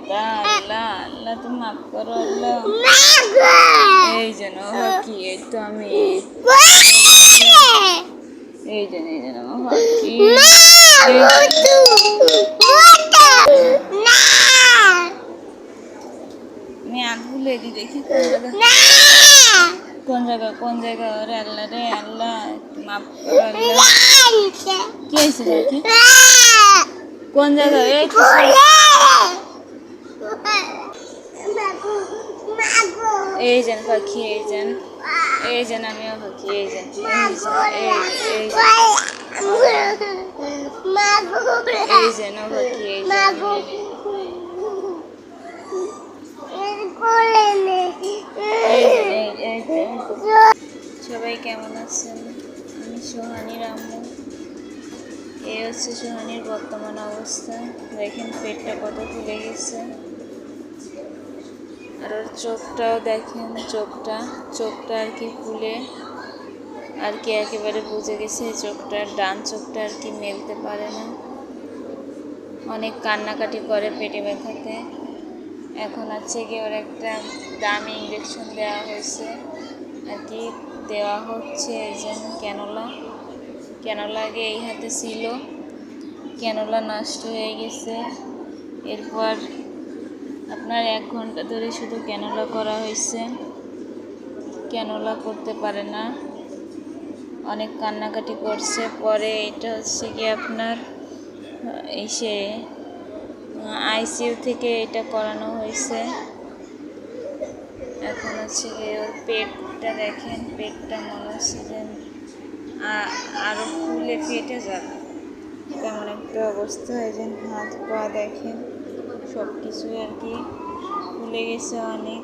ব্যথা আল্লাহ আল্লাহ, তুমি আল্লাহ। এই যেন কি? এই তো আমি। এই যেন দেখি কোন জায়গা কোন জায়গা কোন জায়গা? ওরে আল্লাহ রে, আল্লাহ মাফ করো, আল্লাহ। কোন জায়গা? এই যেন পাখি, এই যেন এই যেন আমিও পাখি, এই যেন এই যেন পাখি, এই। সবাই কেমন আছেন? আমি সোহানির আম্মু এই হচ্ছে সোহানির বর্তমান অবস্থা। দেখেন পেটটা কত ফুলে গেছে। আর ওর চোখটাও দেখেন, চোখটা। চোখটা আর কি ফুলে। আর কি একেবারে বুঝে গেছে চোখটা, ডান চোখটা আর কি মেলতে পারে না। অনেক কান্নাকাটি করে পেটে ব্যথাতে। এখন আছে কি ওর একটা দামি ইঞ্জেকশন দেওয়া হয়েছে। আর কি দেওয়া হচ্ছে, এই যে ক্যানোলা। ক্যানোলা আগে এই হাতে ছিল। ক্যানোলা নষ্ট হয়ে গেছে। এরপর আপনার এক ঘণ্টা ধরে শুধু ক্যানোলা করা হয়েছে। ক্যানোলা করতে পারে না। অনেক কান্নাকাটি করছে। পরে এটা হচ্ছে কি আপনার এসে আইসিইউ থেকে এটা করানো হয়েছে। এখন হচ্ছে কি ওর পেটটা দেখেন, পেটটা মনে হচ্ছে যে আ- আরও ফুলে ফেটে যাবে। তেমন একটা অবস্থা হয় হাত পা দেখেন। সব কিছু আর কি ফুলে গেছে অনেক।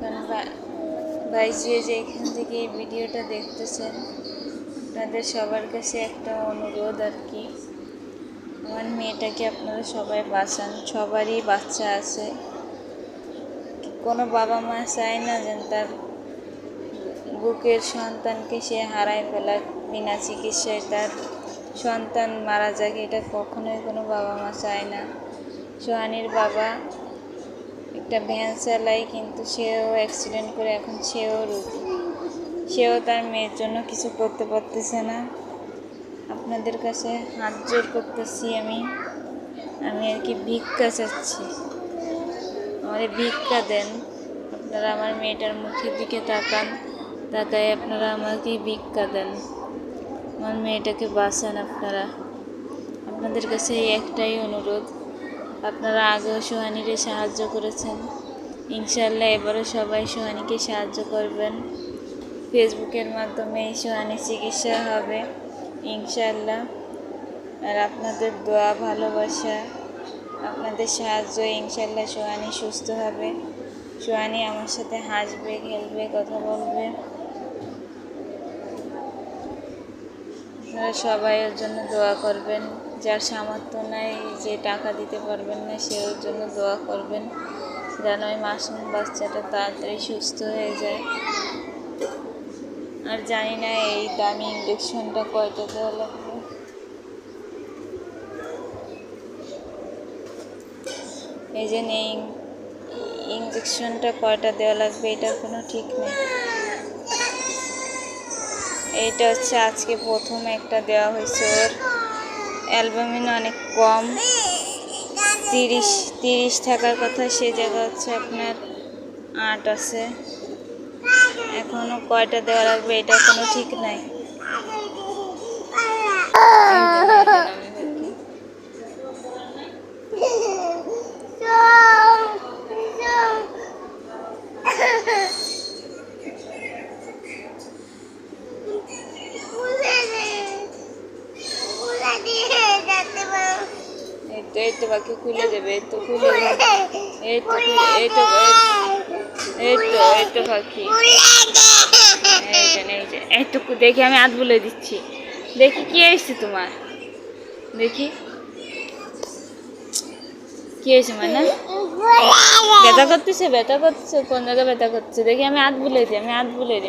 কারণ বা- যে এখান থেকে এই ভিডিওটা দেখতেছেন, আপনাদের সবার কাছে একটা অনুরোধ আর কি। আমার মেয়েটাকে আপনারা সবাই বাঁচান, সবারই বাচ্চা আছে। কোনো বাবা মা চায় না যেন তার বুকের সন্তানকে সে হারায় ফেলার, বিনা চিকিৎসায় তার সন্তান মারা যাক, এটা কখনোই কোনো বাবা মা চায় না। সোহানির বাবা একটা ভ্যান চালায়, কিন্তু সেও অ্যাক্সিডেন্ট করে এখন সেও রুগী। সেও তার মেয়ের জন্য কিছু করতে পারতেছে না। আপনাদের কাছে হাত জোর করতেছি আমি। আমি আর কি ভিক্ষা চাচ্ছি। আমারে ভিক্ষা দেন। আপনারা আমার মেয়েটার মুখের দিকে তাকান। তাকায় আপনারা আমাকে ভিক্ষা দেন। আমার মেয়েটাকে বাঁচান আপনারা। আপনাদের কাছে এই একটাই অনুরোধ, আপনারা আগেও সোহানিরে সাহায্য করেছেন। ইনশাল্লাহ এবারও সবাই সোহানিকে সাহায্য করবেন। ফেসবুকের মাধ্যমে এই সোহানির চিকিৎসা হবে ইনশাল্লাহ আর আপনাদের দোয়া, ভালোবাসা, আপনাদের সাহায্য ইনশাল্লাহ সোহানি সুস্থ হবে। সোহানি আমার সাথে হাসবে, খেলবে, কথা বলবে। আপনারা সবাই ওর জন্য দোয়া করবেন। যার সামর্থ্য নাই, যে টাকা দিতে পারবেন না সে ওর জন্য দোয়া করবেন। যেন ওই মাসুম বাচ্চাটা তাড়াতাড়ি সুস্থ হয়ে যায়। আর জানি না এই দামি ইঞ্জেকশনটা কয়টা দেওয়া লাগবে। এই যে এই ইঞ্জেকশনটা কয়টা দেওয়া লাগবে এটার কোনো ঠিক নেই। এইটা হচ্ছে আজকে প্রথম একটা দেওয়া হয়েছে ওর। অ্যালবামিন অনেক কম। তিরিশ তিরিশ থাকার কথা সে জায়গা হচ্ছে আপনার আট আছে। এখনও কয়টা দেওয়া লাগবে এটা কোনো ঠিক নাই এই যে, এই যে আমি দেখি। এই তো এই তো বাকি খুলে দেবে। এই তো খুলে এই তো এই তো এই তো এই তো পাখি। এই দেখি, আমি হাত বলে দিচ্ছি। দেখি কি এসছে তোমার? দেখি। কি হয়েছে মানে? ব্যথা করতেছে ব্যথা করতেছে, কোন জায়গায় ব্যথা করছে দেখি, আমি হাত বুলে দিই, আমি হাত বুলে দিই।